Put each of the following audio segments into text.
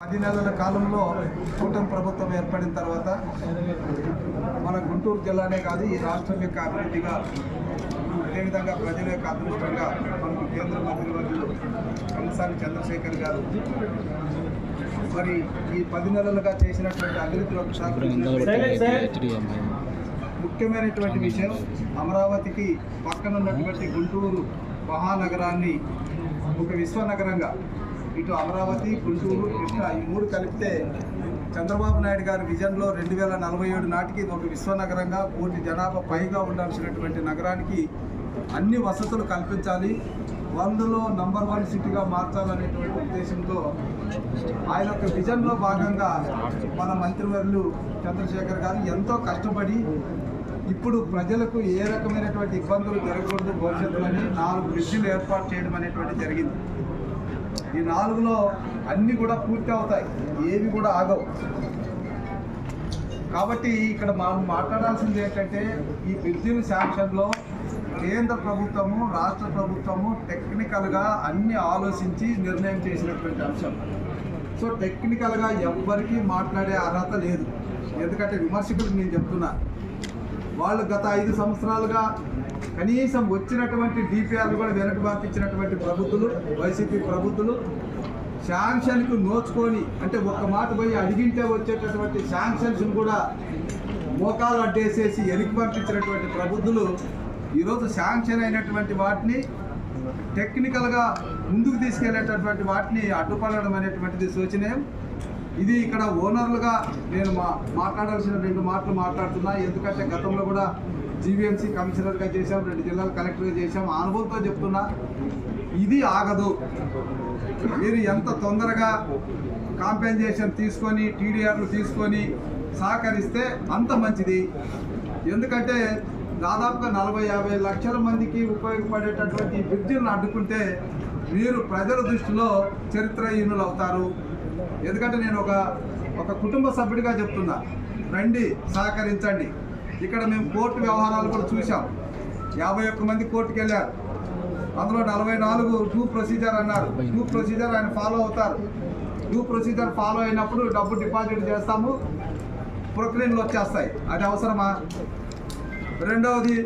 పది నెలల కాలంలో కూటమి ప్రభుత్వం ఏర్పడిన తర్వాత మన గుంటూరు జిల్లానే కాదు ఈ రాష్ట్రం యొక్క అభివృద్ధిగా అదేవిధంగా ప్రజల యొక్క అదృష్టంగా మనకు కేంద్ర మంత్రివర్యులు కంసాని చంద్రశేఖర్ గారు మరి ఈ పది నెలలుగా చేసినటువంటి అభివృద్ధి ఒకసారి ముఖ్యమైనటువంటి విషయం అమరావతికి పక్కన ఉన్నటువంటి గుంటూరు మహానగరాన్ని ఒక విశ్వనగరంగా ఇటు అమరావతి గుంటూరు కృష్ణా ఈ మూడు కలిపితే చంద్రబాబు నాయుడు గారి విజన్లో రెండు వేల నలభై ఏడు నాటికి ఇది ఒక విశ్వనగరంగా కోటి జనాభా పైగా ఉండాల్సినటువంటి నగరానికి అన్ని వసతులు కల్పించాలి. వందలో నంబర్ వన్ సిటీగా మార్చాలనేటువంటి ఉద్దేశంతో ఆయన యొక్క విజన్లో భాగంగా మన మంత్రివర్యులు చంద్రశేఖర్ గారు ఎంతో కష్టపడి ఇప్పుడు ప్రజలకు ఏ రకమైనటువంటి ఇబ్బందులు జరగకూడదు భవిష్యత్తులోని నాలుగు బ్రిడ్జిలు ఏర్పాటు చేయడం అనేటువంటి జరిగింది. ఈ నాలుగులో అన్నీ కూడా పూర్తి అవుతాయి. ఏవి కూడా ఆగవు. కాబట్టి ఇక్కడ మనం మాట్లాడాల్సింది ఏంటంటే ఈ బ్రిడ్జిల శాంక్షన్లో కేంద్ర ప్రభుత్వము రాష్ట్ర ప్రభుత్వము టెక్నికల్గా అన్ని ఆలోచించి నిర్ణయం చేసినటువంటి అంశం. సో టెక్నికల్గా ఎవ్వరికీ మాట్లాడే అర్హత లేదు. ఎందుకంటే విమర్శకులు నేను చెప్తున్నా వాళ్ళు గత ఐదు సంవత్సరాలుగా కనీసం వచ్చినటువంటి డిపిఆర్లు కూడా వెనక్కి పంపించినటువంటి ప్రభుత్వాలు వైసీపీ ప్రభుత్వాలు శాంక్షన్కు నోచుకొని అంటే ఒక్క మాట పోయి అడిగింటే వచ్చేటటువంటి శాంక్షన్స్ కూడా మోకాలు అడ్డేసేసి వెనక్కి పంపించినటువంటి ప్రభుత్వాలు ఈరోజు శాంక్షన్ అయినటువంటి వాటిని టెక్నికల్గా ముందుకు తీసుకెళ్ళేటటువంటి వాటిని అడ్డుపడడం అనేటువంటిది శోచనీయం. ఇది ఇక్కడ ఓనర్లుగా నేను మా మాట్లాడాల్సిన రెండు మాటలు మాట్లాడుతున్నా. ఎందుకంటే గతంలో కూడా జీవీఎంసీ కమిషనర్గా చేశాం రెండు జిల్లాలు కలెక్టర్గా చేశాం. అనుభవంతో చెప్తున్నా ఇది ఆగదు. మీరు ఎంత తొందరగా కాంపెన్సేషన్ తీసుకొని టీడీఆర్లు తీసుకొని సహకరిస్తే అంత మంచిది. ఎందుకంటే దాదాపుగా నలభై యాభై లక్షల మందికి ఉపయోగపడేటటువంటి బ్రిడ్జిలను అడ్డుకుంటే మీరు ప్రజల దృష్టిలో చరిత్రహీనులు అవుతారు. ఎందుకంటే నేను ఒక ఒక కుటుంబ సభ్యుడిగా చెప్తున్నా. రండి సహకరించండి. ఇక్కడ మేము కోర్టు వ్యవహారాలు కూడా చూసాం యాభై ఒక్క మంది కోర్టుకు వెళ్ళారు అందులో నలభై నాలుగు టూ ప్రొసీజర్ అన్నారు. టూ ప్రొసీజర్ ఆయన ఫాలో అవుతారు. టూ ప్రొసీజర్ ఫాలో అయినప్పుడు డబ్బు డిపాజిట్ చేస్తాము. ప్రొక్లీన్లు వచ్చేస్తాయి. అది అవసరమా? రెండవది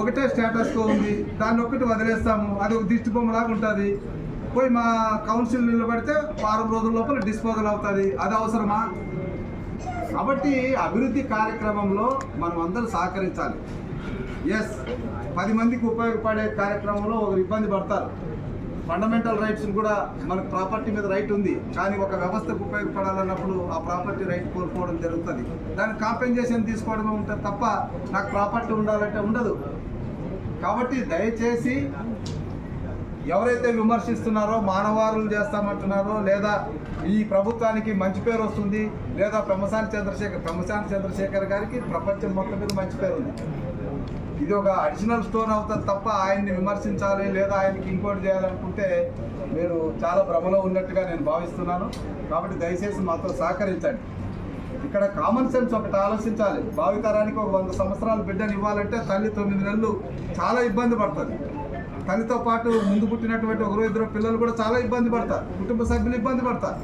ఒకటే స్టేటస్తో ఉంది. దాన్ని ఒక్కటి వదిలేస్తాము. అది ఒక దిష్టి బొమ్మలాగా ఉంటుంది. పోయి మా కౌన్సిల్ నిలబడితే వారం రోజుల లోపల డిస్పోజల్ అవుతుంది. అది అవసరమా? కాబట్టి అభివృద్ధి కార్యక్రమంలో మనం అందరూ సహకరించాలి. ఎస్ పది మందికి ఉపయోగపడే కార్యక్రమంలో ఒకరు ఇబ్బంది పడతారు. ఫండమెంటల్ రైట్స్ కూడా మనకు ప్రాపర్టీ మీద రైట్ ఉంది. కానీ ఒక వ్యవస్థకు ఉపయోగపడాలన్నప్పుడు ఆ ప్రాపర్టీ రైట్ కోల్పోవడం జరుగుతుంది. దాన్ని కాంపెన్సేషన్ తీసుకోవడమే ఉంటుంది తప్ప నాకు ప్రాపర్టీ ఉండాలంటే ఉండదు. కాబట్టి దయచేసి ఎవరైతే విమర్శిస్తున్నారో మానవారులు చేస్తామంటున్నారో లేదా ఈ ప్రభుత్వానికి మంచి పేరు వస్తుంది లేదా ప్రమశాంత్ చంద్రశేఖర్ ప్రమశాంత్ చంద్రశేఖర్ గారికి ప్రపంచం మొత్తం మీద మంచి పేరు ఉంది. ఇది ఒక అడిషనల్ స్టోన్ అవుతుంది తప్ప ఆయన్ని విమర్శించాలి లేదా ఆయనకి ఇంకోటి చేయాలనుకుంటే మీరు చాలా భ్రమలో ఉన్నట్టుగా నేను భావిస్తున్నాను. కాబట్టి దయచేసి మాతో సహకరించండి. ఇక్కడ కామన్ సెన్స్ ఒకటి ఆలోచించాలి. భావితరానికి ఒక వంద సంవత్సరాలు బిడ్డను ఇవ్వాలంటే తల్లి తొమ్మిది నెలలు చాలా ఇబ్బంది పడుతుంది. తల్లితో పాటు ముందు పుట్టినటువంటి ఒకరు ఇద్దరు పిల్లలు కూడా చాలా ఇబ్బంది పడతారు. కుటుంబ సభ్యులు ఇబ్బంది పడతారు.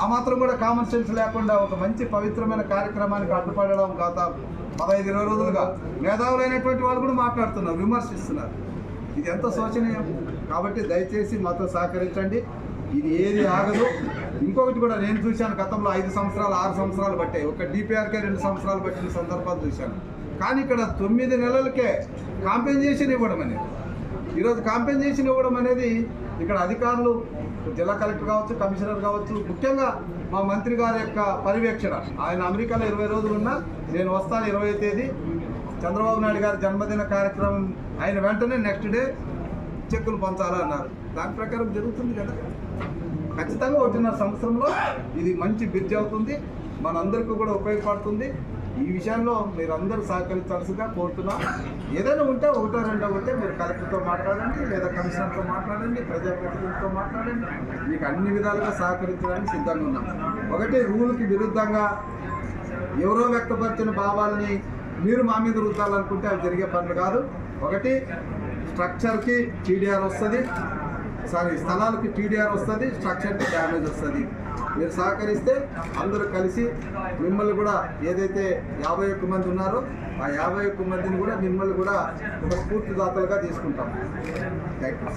ఆ మాత్రం కూడా కామన్ సెన్స్ లేకుండా ఒక మంచి పవిత్రమైన కార్యక్రమానికి అడ్డుపడడం గత పదహైదు ఇరవై రోజులుగా మేధావులైనటువంటి వాళ్ళు కూడా మాట్లాడుతున్నారు విమర్శిస్తున్నారు. ఇది ఎంత శోచనీయం? కాబట్టి దయచేసి మాతో సహకరించండి. ఇది ఏది ఆగదు. ఇంకొకటి కూడా నేను చూశాను గతంలో ఐదు సంవత్సరాలు ఆరు సంవత్సరాలు పట్టాయి. ఒక డిపిఆర్కే రెండు సంవత్సరాలు పట్టిన సందర్భాలు చూశాను. కానీ ఇక్కడ తొమ్మిది నెలలకే కాంపెన్సేషన్ ఇవ్వడం అనేది ఈరోజు కాంపెన్సేషన్ ఇవ్వడం అనేది ఇక్కడ అధికారులు జిల్లా కలెక్టర్ కావచ్చు కమిషనర్ కావచ్చు ముఖ్యంగా మా మంత్రి గారి యొక్క పర్యవేక్షణ. ఆయన అమెరికాలో ఇరవై రోజులు ఉన్నా నేను వస్తాను ఇరవై తేదీ. చంద్రబాబు నాయుడు గారి జన్మదిన కార్యక్రమం అయిన వెంటనే నెక్స్ట్ డే చెక్కులు పంచాలన్నారు దాని ప్రకారం జరుగుతుంది కదా. ఖచ్చితంగా ఒకటిన్నర సంవత్సరంలో ఇది మంచి బ్రిడ్జ్ అవుతుంది. మనందరికీ కూడా ఉపయోగపడుతుంది. ఈ విషయంలో మీరందరూ సహకరించాల్సిగా కోరుతున్నా. ఏదైనా ఉంటే ఒకటో రెండో ఉంటే మీరు కలెక్టర్తో మాట్లాడండి లేదా కమిషనర్తో మాట్లాడండి ప్రజాప్రతినిధులతో మాట్లాడండి. మీకు అన్ని విధాలుగా సహకరించడానికి సిద్ధంగా ఉన్నాం. ఒకటి రూల్కి విరుద్ధంగా ఎవరో వ్యక్తపరిచిన భావాలని మీరు మా మీద రుద్దాలనుకుంటే అవి జరిగే పనులు కాదు. ఒకటి స్ట్రక్చర్కి టీడీఆర్ వస్తుంది. సారీ స్థలాలకి టీడీఆర్ వస్తుంది స్ట్రక్చర్కి డ్యామేజ్ వస్తుంది. మీరు సహకరిస్తే అందరూ కలిసి మిమ్మల్ని కూడా ఏదైతే యాభై ఒక్క మంది ఉన్నారో ఆ యాభై ఒక్క మందిని కూడా మిమ్మల్ని కూడా ఒక స్ఫూర్తిదాతలుగా తీసుకుంటాం. Thank you